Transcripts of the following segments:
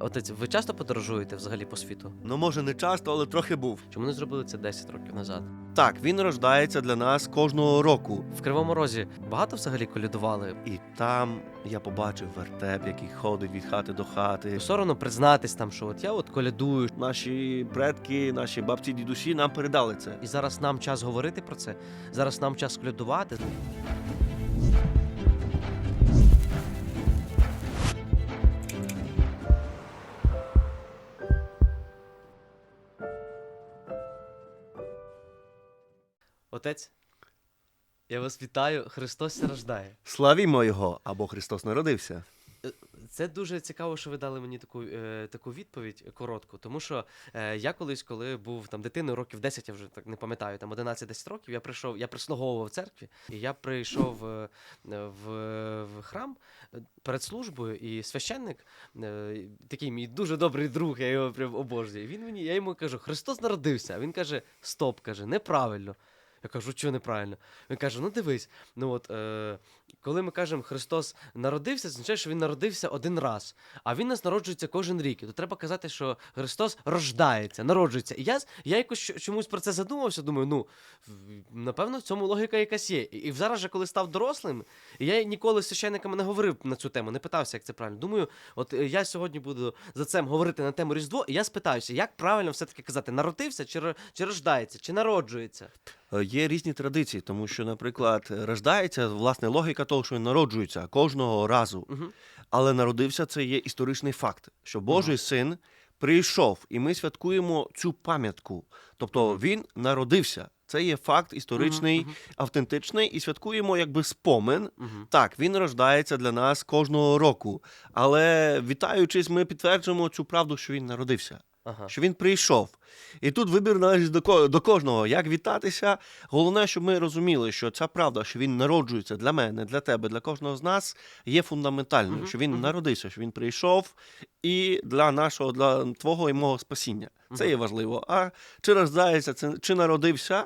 Отець, ви часто подорожуєте взагалі по світу? Ну, може, не часто, але трохи був. Чому не зробили це 10 років назад? Так, він рождається для нас кожного року. В Кривому Розі багато взагалі колядували. І там я побачив вертеп, який ходить від хати до хати. Соромно признатись там, що от я от колядую, Наші предки, наші бабці, дідусі нам передали це. і зараз нам час говорити про це. Зараз нам час колядувати. Отець, я вас вітаю. Христос рождає. Славімо його, або Христос народився. Це дуже цікаво, що ви дали мені таку, е, таку відповідь коротку. Тому що е, я колись, коли був там дитиною, років 10, я вже так не пам'ятаю, там 11-10 років, я прийшов, я прислуговував в церкві, і я прийшов е, в, в храм е, перед службою, і священник, е, такий мій дуже добрий друг, я його прям обожнюю. Він мені, я йому кажу, Христос народився. А він каже: Стоп, каже, неправильно. Я кажу, що неправильно? Він каже: ну дивись, ну от е, коли ми кажемо Христос народився, означає, що він народився один раз, а він нас народжується кожен рік. І то треба казати, що Христос рождається, народжується. І я, я якось чомусь про це задумався. Думаю, ну напевно, в цьому логіка якась є. І, зараз же, коли став дорослим, я ніколи з священниками не говорив на цю тему, не питався, як це правильно. Думаю, от е, я сьогодні буду за цим говорити на тему Різдво, і я спитаюся, як правильно все-таки казати, народився чи, чи рождається, чи народжується. Е, Є різні традиції, тому що, наприклад, рождається власне логіка того, що він народжується кожного разу. Угу. Але народився це є історичний факт, що Божий син прийшов, і ми святкуємо цю пам'ятку. Тобто він народився. Це є факт історичний, Мгм, автентичний, і святкуємо якби спомин. Угу. Так, він рождається для нас кожного року. Але вітаючись, ми підтверджуємо цю правду, що він народився, Ага. що він прийшов. І тут вибір належить до, до кожного, як вітатися. Головне, щоб ми розуміли, що ця правда, що він народжується для мене, для тебе, для кожного з нас, є фундаментальною, що він народився, що він прийшов і для нашого, для твого і мого спасіння. Це є важливо. А чи рождається, це чи народився?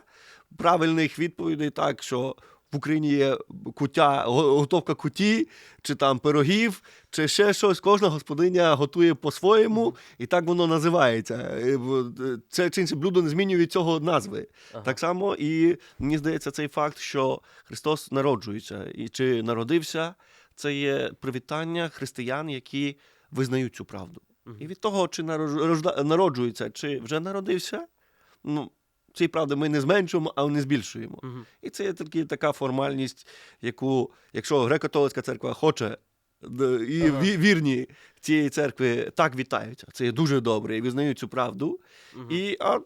Правильних відповідей так, що в Україні є кутя, готовка куті, чи там пирогів, чи ще щось. Кожна господиня готує по-своєму, і так воно називається. Е, е, Це чи інше блюдо не змінює від цього назви. Ага. Так само і мені здається, цей факт, що Христос народжується і чи народився, це є привітання християн, які визнають цю правду. І від того, чи народжується, чи вже народився, ну, цієї правди ми не зменшуємо, а не збільшуємо. Мгм. І це є такі, така формальність, яку, якщо греко-католицька церква хоче, і Ага. ві- вірні цієї церкви так вітаються. Це є дуже добре і визнають цю правду. Мгм. І а,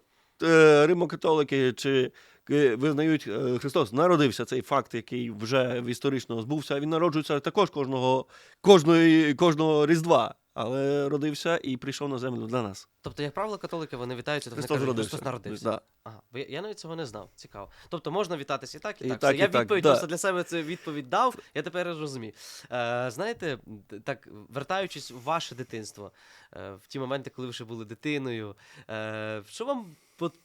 е, римокатолики чи е, визнають е, Христос народився цей факт, який вже історично збувся. Він народжується також кожного, кожної, кожного Різдва, але родився і прийшов на землю для нас. Тобто, як правило, католики вони вітаються, то вони Христос кажуть, родився. Христос народився. Да. Ага, бо я, я навіть цього не знав. Цікаво. Тобто можна вітатися і так, і, І так. так, Все, я так, відповідь да. просто для себе це відповідь дав, я тепер розумію. Е, знаєте, так, вертаючись у ваше дитинство, е, в ті моменти, коли ви ще були дитиною, е, що вам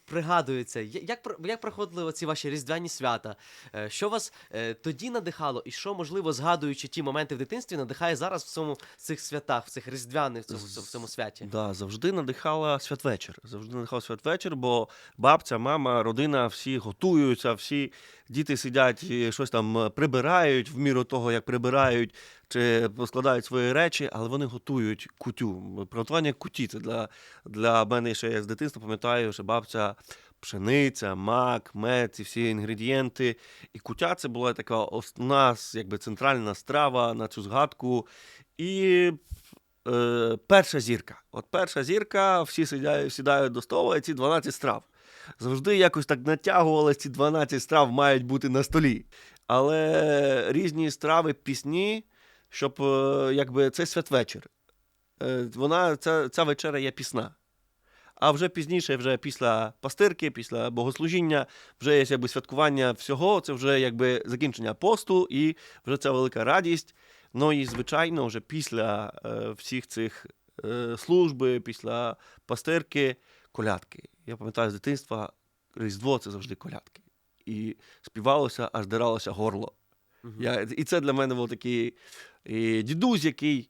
пригадується? Як, як проходили оці ваші різдвяні свята? Е, що вас е, тоді надихало, і що, можливо, згадуючи ті моменти в дитинстві, надихає зараз в цьому в цих святах, в цих різдвяних в цьому, в цьому, святі? Да, завжди надихала святвечір. Завжди надихала святвечір, бо бабця, мама, родина всі готуються, всі діти сидять і щось там е, прибирають в міру того, як прибирають чи складають свої речі, але вони готують кутю. Приготування куті це для, для мене ще я з дитинства пам'ятаю, що бабця. Пшениця, мак, мед, ці всі інгредієнти. І кутя це була така основна, якби центральна страва на цю згадку. І е, перша зірка. От перша зірка, всі сідають, сідають до столу, і ці 12 страв. Завжди якось так натягувалися, ці 12 страв мають бути на столі. Але різні страви, пісні, щоб е, якби це святвечір. Е, Вона, ця, ця вечеря є пісна. А вже пізніше, вже після пастирки, після богослужіння, вже є якби святкування всього, це вже якби закінчення посту і вже ця велика радість. Ну і звичайно, вже після е, всіх цих е, служби, після пастирки, колядки. Я пам'ятаю з дитинства, Різдво це завжди колядки. І співалося, аж диралося горло. Мгм. Я, і це для мене був такий і дідусь, який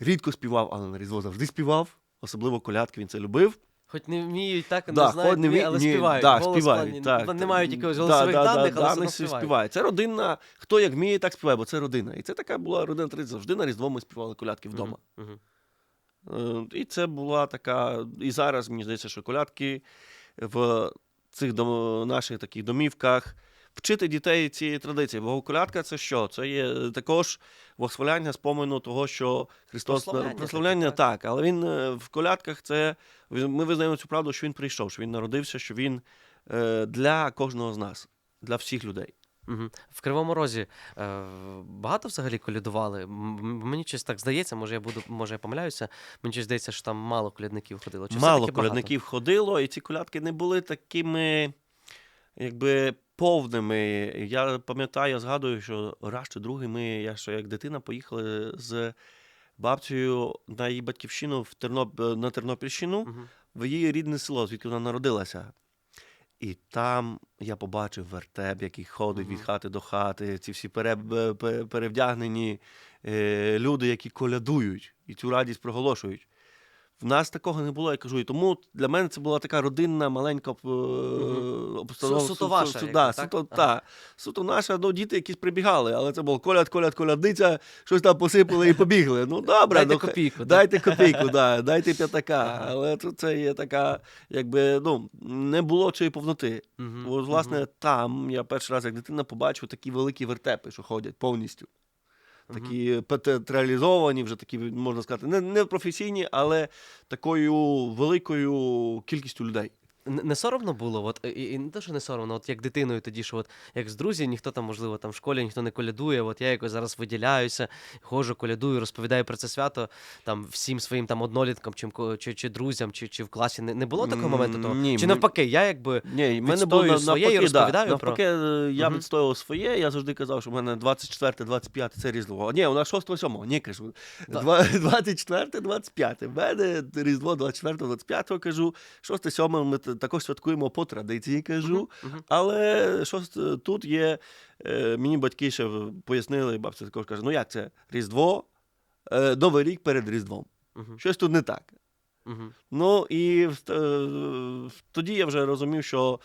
рідко співав, але на Різдво завжди співав. Особливо колядки він це любив. Хоч не вміють так, не знають, не вміють, вмі- але ні, співають. да, Голос співають, плані- так, не мають якогось голосових да, да, даних, але все даних співають. співає. Це родинна, хто як вміє, так співає, бо це родина. І це така була родина традиція. Завжди на Різдво ми співали колядки вдома. Мгм, мгм. Е, І це була така. І зараз мені здається, що колядки в цих дом... наших таких домівках. Вчити дітей цієї традиції. Бо колядка це що? Це є також восхваляння спомену того, що Христос Прославляння прославляння таке, так. Але він е, в колядках це ми визнаємо цю правду, що він прийшов, що він народився, що він е, для кожного з нас, для всіх людей. В Кривому Розі е, багато взагалі колядували. Мені щось так здається, може я буду, може я помиляюся. Мені щось здається, що там мало колядників ходило. Чи Мало все-таки багато? колядників ходило, і ці колядки не були такими, якби повними. Я пам'ятаю, я згадую, що раз чи другий ми, я ще як дитина, поїхали з бабцею на її батьківщину в Терноп... на Тернопільщину, Мгм. в її рідне село, звідки вона народилася. І там я побачив вертеп, який ходить від хати до хати, ці всі пере... перевдягнені е, люди, які колядують і цю радість проголошують. В нас такого не було, я кажу. І тому для мене це була така родинна, маленька е, обстановка. Суто ваша, суто, та, суто наша, ну, діти якісь прибігали, але це було коляд, коляд, колядниця, щось там посипали і побігли. Ну, добре, Дайте ну, копійку. да? Дайте копійку, да, дайте п'ятака. Але це є така, якби ну, не було цієї повноти. Власне, там я перший раз як дитина побачив такі великі вертепи, що ходять повністю. Такі театралізовані, вже такі, можна сказати, не, не професійні, але такою великою кількістю людей. Не, соромно було, от і, і не те, що не соромно, от як дитиною тоді, що от як з друзів, ніхто там, можливо, там в школі ніхто не колядує. От я якось зараз виділяюся, ходжу, колядую, розповідаю про це свято там всім своїм там одноліткам, чи, чи, чи друзям, чи, чи в класі. Не, не було такого моменту того? ні, чи навпаки, я якби. Ні, мене було своє і розповідаю да, навпаки, е, я Мгм. відстоював своє, я завжди казав, що в мене 24, 25 це Різдво. Ні, у нас 6 7 ні, кажу. Да. Два- 24, 25. В мене Різдво 24, 25 кажу. 6 7 ми також святкуємо по традиції, кажу. Але що тут є, е, мені батьки ще пояснили, бабця також каже: ну як це? Різдво, е, Новий рік перед Різдвом. Щось тут не так. Ну і е, тоді я вже розумів, що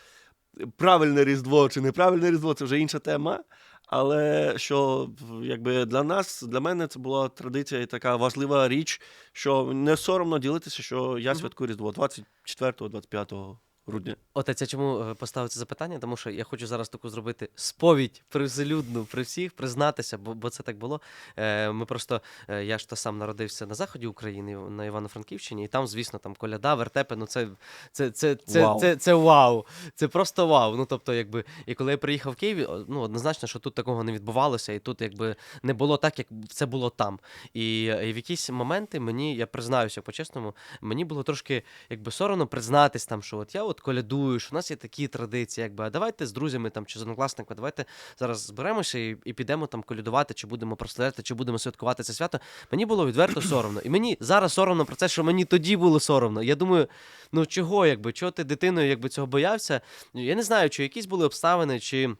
правильне Різдво чи неправильне Різдво це вже інша тема. Але що якби для нас, для мене це була традиція і така важлива річ, що не соромно ділитися, що я святкую Різдво 24-25 грудня. Отець, я чому е, поставив це запитання? Тому що я хочу зараз таку зробити сповідь привселюдну при всіх, признатися, бо, бо це так було. Е, ми просто, е, я ж то сам народився на заході України, на Івано-Франківщині, і там, звісно, там коляда, вертепи, ну це, це, це, це, Вау. це, це, вау. Це просто вау. Ну тобто, якби, і коли я приїхав в Київ, ну однозначно, що тут такого не відбувалося, і тут якби не було так, як це було там. І, і в якісь моменти мені, я признаюся по-чесному, мені було трошки якби соромно признатись там, що от я от колядую, що у нас є такі традиції, якби а давайте з друзями там чи з однокласниками, давайте зараз зберемося і, і підемо там колядувати, чи будемо прославляти, чи будемо святкувати це свято. Мені було відверто соромно. І мені зараз соромно про це, що мені тоді було соромно. Я думаю, ну чого, якби, чого ти дитиною якби цього боявся? Я не знаю, чи якісь були обставини, чи.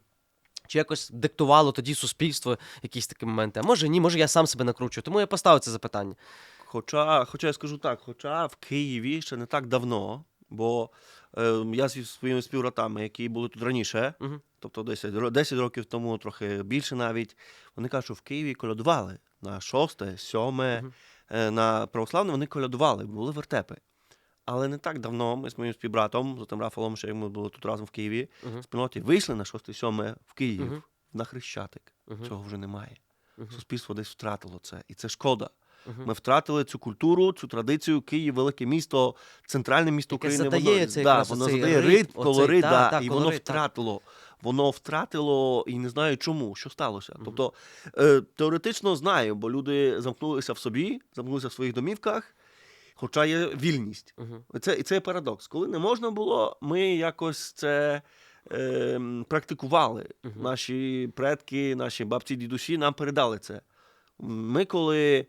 Чи якось диктувало тоді суспільство якісь такі моменти? А може ні, може я сам себе накручую. Тому я поставив це запитання. Хоча, хоча я скажу так, хоча в Києві ще не так давно, бо е, я зі своїми співбратами, які були тут раніше, Мгм. тобто 10, 10 років тому, трохи більше навіть, вони кажуть, що в Києві колядували на 6, 7, Мгм. е, на православне вони колядували, були вертепи. Але не так давно ми з моїм співбратом, з тим Рафалом, ще як ми були тут разом в Києві, Мгм. в спільноті вийшли на 6, 7 в Київ Мгм. на Хрещатик. Мгм. Цього вже немає. Суспільство десь втратило це. І це шкода. Ми втратили цю культуру, цю традицію. Київ, велике місто, центральне місто Яке України. задає воно, цей да, воно задає ритм, колорит, та, да, та, і воно колорит, так. втратило. Воно втратило і не знаю чому, що сталося. Мгм. Тобто е, теоретично знаю, бо люди замкнулися в собі, замкнулися в своїх домівках, хоча є вільність. Мгм. І це, і це парадокс. Коли не можна було, ми якось це е, практикували. Мгм. Наші предки, наші бабці, дідусі нам передали це. Ми, коли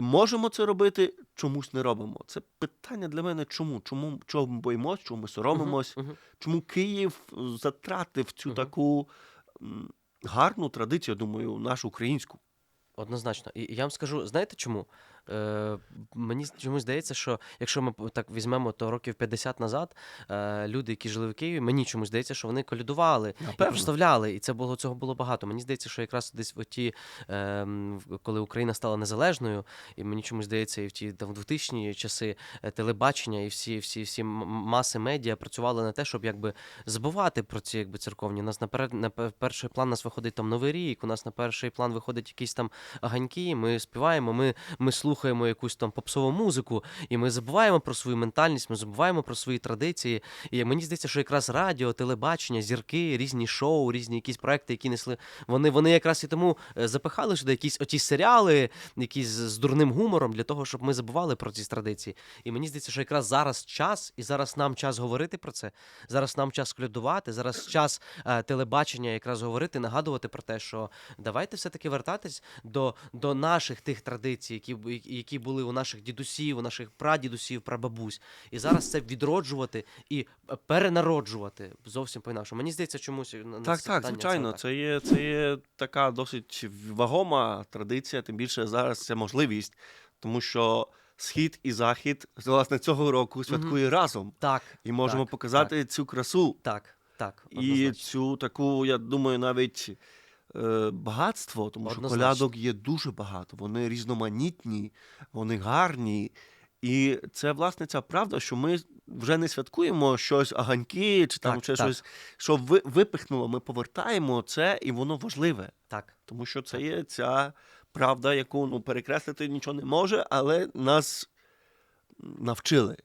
можемо це робити, чомусь не робимо. Це питання для мене чому? Чому чого ми боїмось, чому ми соромимось? Мгм. Чому Київ е, затратив цю Мгм. таку гарну традицію, я думаю, нашу українську? Однозначно. І я вам скажу, знаєте чому? Е, мені чомусь здається, що якщо ми так візьмемо то років 50 назад, е, люди, які жили в Києві, мені чомусь здається, що вони колядували прославляли, і це було цього було багато. Мені здається, що якраз десь в ті, е, коли Україна стала незалежною, і мені чомусь здається, і в ті там 2000-ні часи е, телебачення і всі, всі, всі маси медіа працювали на те, щоб якби забувати про ці якби церковні. У нас на, перед, на перший план нас виходить там Новий рік, у нас на перший план виходить якісь там ганьки, ми співаємо, ми, ми слухаємо якусь там попсову музику, і ми забуваємо про свою ментальність, ми забуваємо про свої традиції. І мені здається, що якраз радіо, телебачення, зірки, різні шоу, різні якісь проекти, які несли, вони, вони якраз і тому е, запихали сюди якісь оті серіали, якісь з дурним гумором, для того, щоб ми забували про ці традиції. І мені здається, що якраз зараз час, і зараз нам час говорити про це. Зараз нам час колядувати, зараз час е, телебачення якраз говорити, нагадувати про те, що давайте все-таки вертатись до, до наших тих традицій, які, які були у наших дідусів, у наших прадідусів, прабабусь. І зараз це відроджувати і е, перенароджувати зовсім по-інакшому. Мені здається, чомусь на- Так, це так, звичайно. отак. Це є, це є така досить вагома традиція, тим більше зараз це можливість, тому що схід і захід власне цього року святкує разом. Так, І можемо так, показати цю красу так, так. і цю таку, я думаю, навіть багатство, тому що колядок є дуже багато. Вони різноманітні, вони гарні. І це власне ця правда, що ми вже не святкуємо щось аганьки чи там Так, ще так. щось, що ви, випихнуло. Ми повертаємо це, і воно важливе. Так. Тому що це Так. є ця правда, яку ну, перекреслити нічого не може, але нас навчили.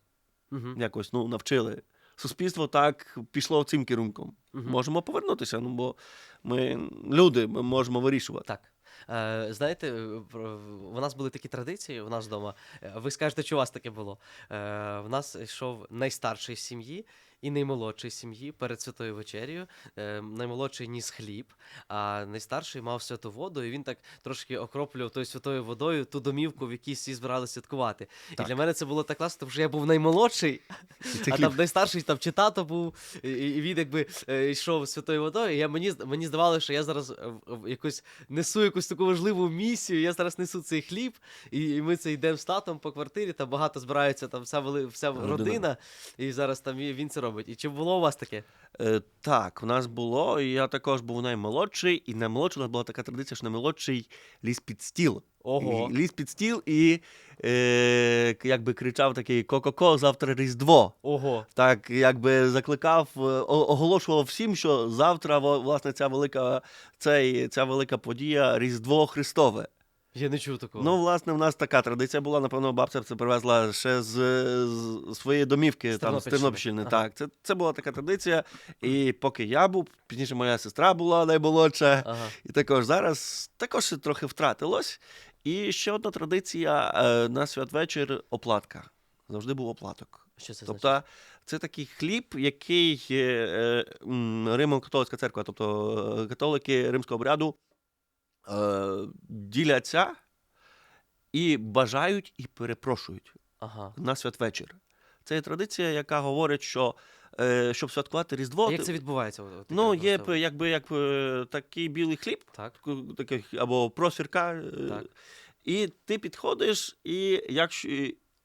Угу. Якось ну, навчили. Суспільство так пішло цим керунком. Угу. Можемо повернутися, ну бо ми люди, ми можемо вирішувати. Так. Е, знаєте, е, у нас були такі традиції у нас вдома. Е, Ви скажете, що у вас таке було? Е, в нас йшов найстарший з сім'ї і наймолодший сім'ї перед святою вечерю. Е, наймолодший ніс хліб, а найстарший мав святу воду, і він так трошки окроплював тою святою водою ту домівку, в якій всі збиралися святкувати. Так. І для мене це було так класно, тому що я був наймолодший, а хліб. там найстарший там чи тато був, і, він якби е, йшов святою водою. І я мені мені здавалося, що я зараз е, якусь несу якусь таку важливу місію. Я зараз несу цей хліб, і, і ми це йдемо з татом по квартирі. Там багато збирається там вся вели, вся Родина. родина, і зараз там він це робить. І чи було у вас таке? Е, так, в нас було, і я також був наймолодший, і наймолодший у нас була така традиція, що наймолодший ліз під стіл. Ого. І ліз під стіл і е, якби кричав такий Ко-ко-ко, завтра Різдво. Ого. Так, якби закликав, е, оголошував всім, що завтра власне ця велика, цей, ця велика подія Різдво Христове. Я не чув такого. Ну, власне, в нас така традиція була. Напевно, бабця це привезла ще з, з своєї домівки З там з Тернопільщини. Ага. Так, це, це була така традиція. І поки я був, пізніше моя сестра була наймолодша. Ага. І також зараз також трохи втратилось. І ще одна традиція е, на святвечір оплатка. Завжди був оплаток. Що це Тобто значить? це такий хліб, який е, Римо-католицька церква, тобто е, католики римського обряду діляться і бажають і перепрошують Ага. на святвечір. Це є традиція, яка говорить, що е, щоб святкувати Різдво, А як це відбувається? От- от ну, є якби як е, такий білий хліб, Так. таких або просірка. е, Так. І ти підходиш, і якщо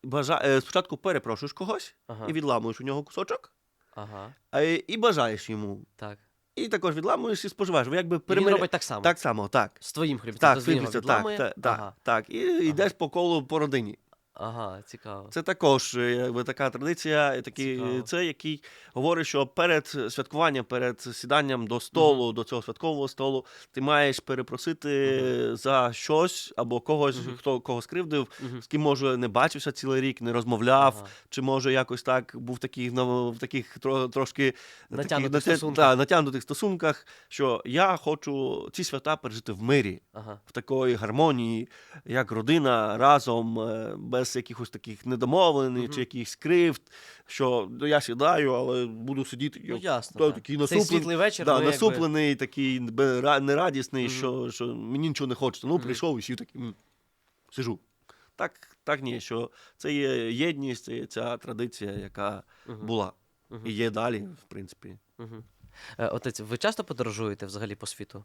бажа... е, спочатку перепрошуєш когось Ага. і відламуєш у нього кусочок, Ага. і і бажаєш йому. Так. І також відламуєш і споживаєш. Ви Якби І він перемиря- робить так само. Так само, так. З твоїм хлібом. Так, з відламує? так, так, Ага. так. І йдеш по колу по родині. Ага, цікаво. Це також е, якби, така традиція, і Цікаво. це який говорить, що перед святкуванням, перед сіданням до столу, до цього святкового столу, ти маєш перепросити за щось або когось, Мгм. хто кого скривдив, Мгм. з ким може не бачився цілий рік, не розмовляв, Ага. чи може якось так був такий ну, в таких трошки Натягнутих таких, стосунках. та, натягнутих стосунках, що я хочу ці свята пережити в мирі Ага. в такої гармонії, як родина разом, е, без якихось таких недомовлений Мгм. чи якихось кривд, що ну, я сідаю, але буду сидіти. Ну, ясно. той так. такий Цей насуплений, світлий вечір. да, ну, якби- такий нерадісний, Мгм. що, що мені нічого не хочеться. Ну, Мгм. прийшов і сів такий, «М, сижу. Так, так ні, що це є єдність, це є ця традиція, яка була і є далі, в принципі. Е, Отець, ви часто подорожуєте взагалі по світу?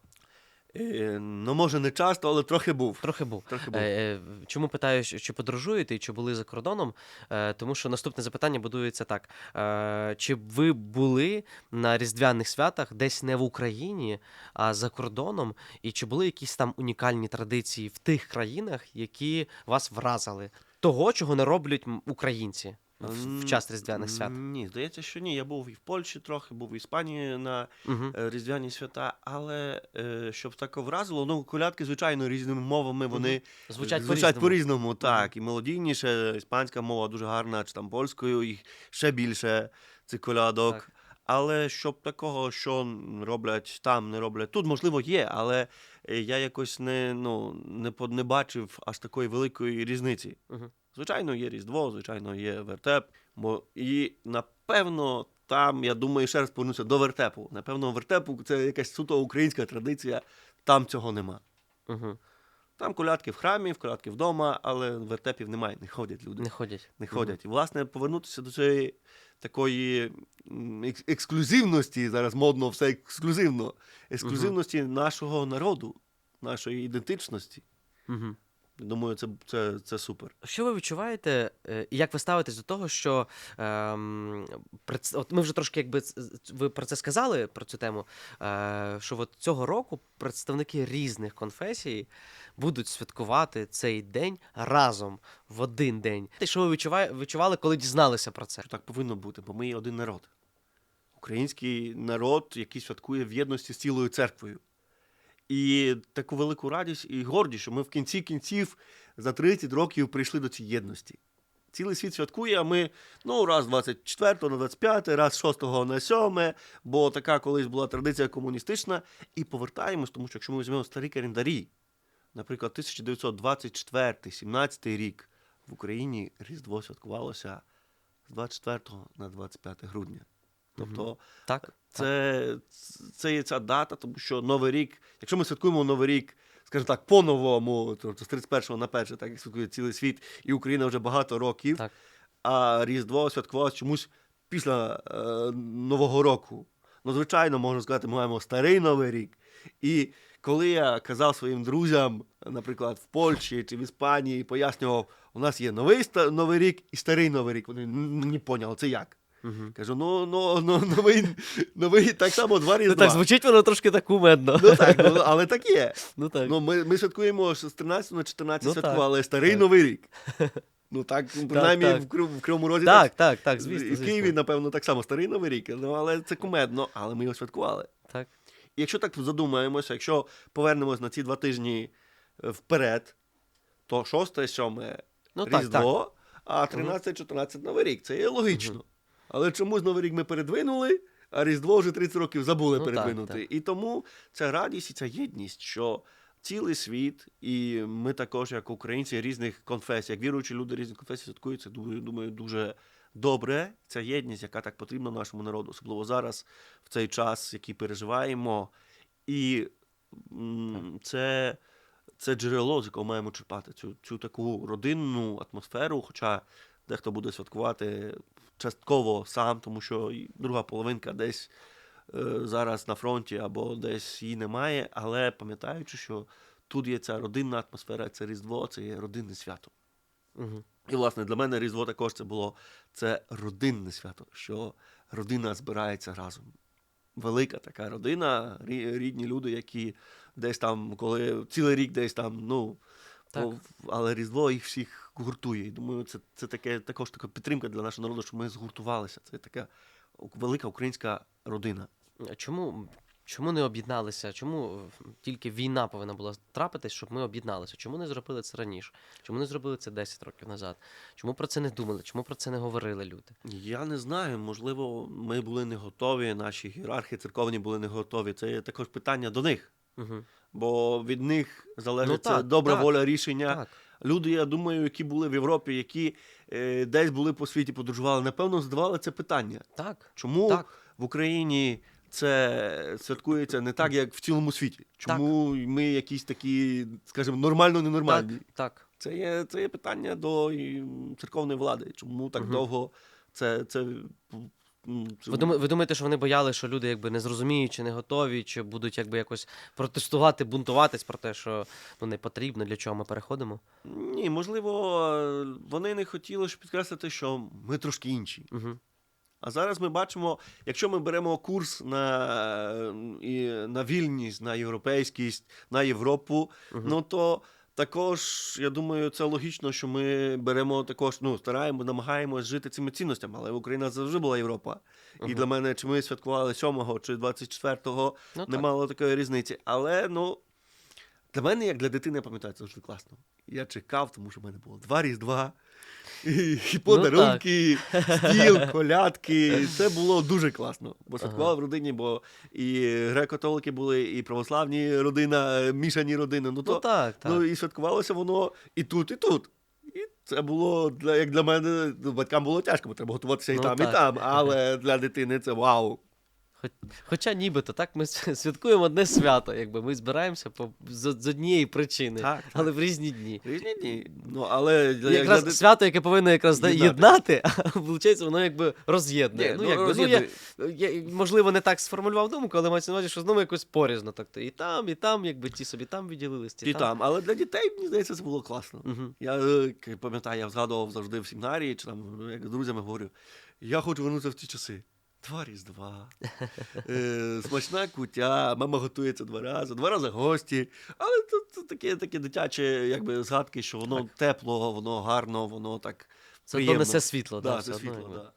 Е, ну, може, не часто, але трохи був. Трохи був. Трохи був. Е, е, Чому питаю, чи подорожуєте і чи були за кордоном? Е, Тому що наступне запитання будується так: Е, чи ви були на різдвяних святах десь не в Україні, а за кордоном? І чи були якісь там унікальні традиції в тих країнах, які вас вразили? Того, чого не роблять українці в, в час різдвяних свят? Ні, здається, що ні. Я був і в Польщі трохи, був в Іспанії на Угу. різдвяні свята, але е, щоб так вразило, ну, колядки, звичайно, різними мовами вони Звучать, звучать по-різному. по-різному, так. І мелодійніше, іспанська мова дуже гарна, чи там польською, і ще більше цих колядок. Так. Але щоб такого, що роблять там, не роблять тут, можливо, є, але е, я якось не, ну, не, не бачив аж такої великої різниці. Мгм. Звичайно, є Різдво, звичайно, є вертеп. Бо і напевно, там, я думаю, ще раз повернуся до вертепу. Напевно, вертепу це якась суто українська традиція, там цього нема. Угу. Там колядки в храмі, в колядки вдома, але вертепів немає, не ходять люди. Не ходять. Не ходять. І, власне, повернутися до цієї такої екс- ексклюзивності, зараз модно все ексклюзивно, ексклюзивності нашого народу, нашої ідентичності. Угу. Думаю, це, це, це супер. Що ви відчуваєте, е, і як ви ставитесь до того, що ем, от ми вже трошки, якби ви про це сказали про цю тему, е, що от цього року представники різних конфесій будуть святкувати цей день разом в один день. І що ви відчували, коли дізналися про це? Що так повинно бути, бо ми є один народ. Український народ, який святкує в єдності з цілою церквою. І таку велику радість і гордість, що ми в кінці кінців за 30 років прийшли до цієї єдності. Цілий світ святкує, а ми ну, раз 24 на 25, раз 6 на 7, бо така колись була традиція комуністична, і повертаємось, тому що якщо ми візьмемо старі календарі, наприклад, 1924 17 рік в Україні Різдво святкувалося з 24 на 25 грудня. Тобто Так? так. це, це є ця дата, тому що Новий рік, якщо ми святкуємо Новий рік, скажімо так, по-новому, тобто з 31 на 1, так як святкує цілий світ, і Україна вже багато років, Так. а Різдво святкувалося чомусь після е, Нового року. Ну, звичайно, можна сказати, ми маємо старий Новий рік. І коли я казав своїм друзям, наприклад, в Польщі чи в Іспанії, пояснював, у нас є новий Новий рік і старий Новий рік, вони «Н- не поняли, це як? Угу. Кажу, ну, ну, ну новий, новий так само два Ну, так звучить воно трошки так кумедно. Ну так, ну, але так є. Ну так. Ну, ми, ми святкуємо з 13 на 14 Ну, святкували так, старий так. Новий рік. Ну так, принаймні так. В, в Кривому Розі так, так, так, звісно. І в. Києві, напевно, так само старий Новий рік. Ну, але це кумедно, але ми його святкували. Так. І якщо так задумаємося, якщо повернемось на ці два тижні е, вперед, то 6 7 Ну так, так. А 13-14 Новий рік. Це є логічно. Але чомусь Новий рік ми передвинули, а Різдво вже 30 років забули Ну, передвинути. так. І тому ця радість і ця єдність, що цілий світ, і ми також, як українці різних конфесій, як віруючі люди різних конфесій святкують, це думаю, дуже добре. Ця єдність, яка так потрібна нашому народу, особливо зараз, в цей час, який переживаємо. І це, це джерело, з якого маємо черпати цю, цю таку родинну атмосферу. Хоча дехто буде святкувати частково сам, тому що друга половинка десь е, зараз на фронті або десь її немає. Але пам'ятаючи, що тут є ця родинна атмосфера, це Різдво, це є родинне свято. Угу. І, власне, для мене Різдво також це було це родинне свято, що родина збирається разом. Велика така родина, рідні люди, які десь там, коли цілий рік десь там, ну, Так. але Різдво їх всіх гуртує. І думаю, це, це таке, також така підтримка для нашого народу, що ми згуртувалися. Це така велика українська родина. А Чому, чому не об'єдналися? Чому е, тільки війна повинна була трапитись, щоб ми об'єдналися? Чому не зробили це раніше? Чому не зробили це 10 років назад? Чому про це не думали? Чому про це не говорили люди? Я не знаю, можливо, ми були не готові, наші ієрархи церковні були не готові. Це також питання до них. Угу. Бо від них залежить Ну, так, добра так, воля рішення. Так. Люди, я думаю, які були в Європі, які е, десь були по світі, подорожували, напевно, задавали це питання. Так. Чому Так. в Україні це святкується не так, як в цілому світі? Чому ми якісь такі, скажімо, нормально ненормальні? Так. Так. Це є, це є питання до церковної влади. Чому так Мгм. довго це це Ви, думаєте, ви думаєте, що вони боялися, що люди якби не зрозуміють, чи не готові, чи будуть якби якось протестувати, бунтуватись про те, що ну, не потрібно, для чого ми переходимо? Ні, можливо, вони не хотіли щоб підкреслити, що ми трошки інші. Угу. А зараз ми бачимо, якщо ми беремо курс на, і, на вільність, на європейськість, на Європу, Мгм. ну то також, я думаю, це логічно, що ми беремо також, ну, стараємо, намагаємось жити цими цінностями, але Україна завжди була Європа. І для мене, чи ми святкували 7 чи 24-го, Ну, не так. мало такої різниці. Але ну, для мене, як для дитини, я пам'ятаю, це завжди класно. Я чекав, тому що в мене було два різдва. І, Ну, подарунки, стіл, колядки. Це було дуже класно. Бо святкували Ага. в родині, бо і греко-католики були, і православні родина, е, мішані родини. Ну, то, Ну так, так. ну і святкувалося воно і тут, і тут. І це було для як для мене, ну, батькам було тяжко, бо треба готуватися і Ну, там, так. і там. Але для дитини це вау. Хоч, хоча нібито так ми святкуємо одне свято, якби ми збираємося по, з, з однієї причини, Так, так. але в різні дні. Різні дні. Ну, але як якраз дит- свято, яке повинно якраз Єднати. єднати, а виходить, воно якби роз'єднує. Ні, ну, ну, якби, роз'єднує. Ну, я, я, можливо, не так сформулював думку, але мається на увазі, що знову якось порізно. Так, і там, і там, якби ті собі там відділились, ті І там. Але для дітей, мені здається, це було класно. Угу. Я пам'ятаю, я згадував завжди в семінарії, чи там ну, як з друзями говорю, я хочу вернутися в ті часи. Два різдва, е, смачна куття, мама готується два рази, два рази гості. Але це, таке, таке дитяче, якби згадки, що воно тепло, воно гарно, воно так Це приємно. несе світло, Да, так? це світло, якби. да.